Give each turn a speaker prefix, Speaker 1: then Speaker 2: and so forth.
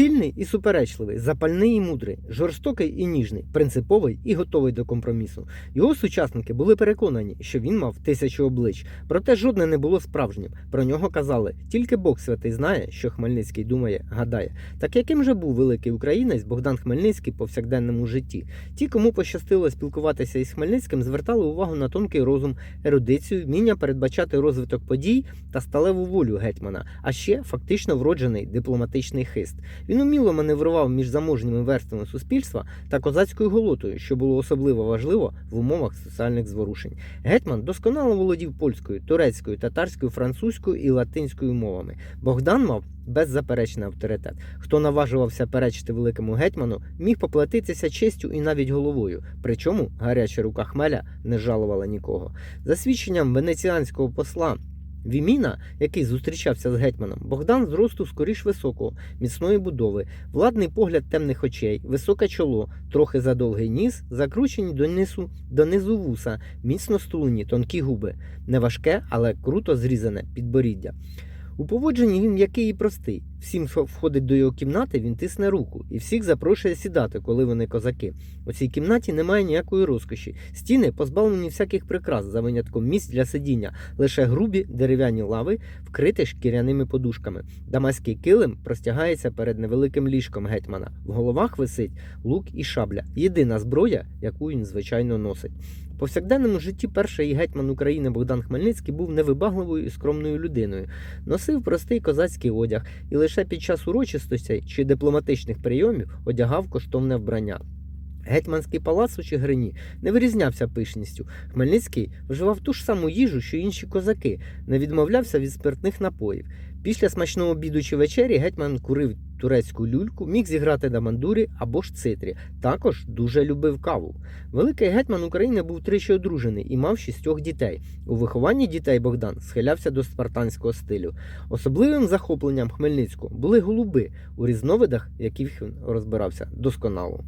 Speaker 1: Сильний і суперечливий, запальний і мудрий, жорстокий і ніжний, принциповий і готовий до компромісу. Його сучасники були переконані, що він мав тисячу облич, проте жодне не було справжнім. Про нього казали, тільки Бог святий знає, що Хмельницький думає, гадає. Так яким же був великий українець Богдан Хмельницький повсякденному житті? Ті, кому пощастило спілкуватися із Хмельницьким, звертали увагу на тонкий розум, ерудицію, вміння передбачати розвиток подій та сталеву волю гетьмана, а ще фактично вроджений дипломатичний хист. Він уміло маневрував між заможніми верствами суспільства та козацькою голотою, що було особливо важливо в умовах соціальних зворушень. Гетьман досконало володів польською, турецькою, татарською, французькою і латинською мовами. Богдан мав беззаперечний авторитет. Хто наважувався перечити великому гетьману, міг поплатитися честю і навіть головою. Причому гаряча рука хмеля не жалувала нікого. За свідченням венеціанського посла. Віміна, який зустрічався з гетьманом, Богдан зросту скоріш високого, міцної будови, владний погляд темних очей, високе чоло, трохи задовгий ніс, закручені донизу, донизу вуса, міцно стулені, тонкі губи, неважке, але круто зрізане підборіддя. У поводженні він м'який і простий. Всім, хто входить до його кімнати, він тисне руку і всіх запрошує сідати, коли вони козаки. У цій кімнаті немає ніякої розкоші. Стіни позбавлені всяких прикрас за винятком місць для сидіння, лише грубі дерев'яні лави, вкриті шкіряними подушками. Дамаський килим простягається перед невеликим ліжком гетьмана. В головах висить лук і шабля. Єдина зброя, яку він звичайно носить. В повсякденному житті перший гетьман України Богдан Хмельницький був невибагливою і скромною людиною. Носив простий козацький одяг і лише під час урочистостей чи дипломатичних прийомів одягав коштовне вбрання. Гетьманський палац у Чигирині не вирізнявся пишністю. Хмельницький вживав ту ж саму їжу, що інші козаки, не відмовлявся від спиртних напоїв. Після смачного обіду чи вечері гетьман курив турецьку люльку, міг зіграти на мандурі або ж цитрі. Також дуже любив каву. Великий гетьман України був тричі одружений і мав шістьох дітей. У вихованні дітей Богдан схилявся до спартанського стилю. Особливим захопленням Хмельницького були голуби у різновидах, яких він розбирався досконало.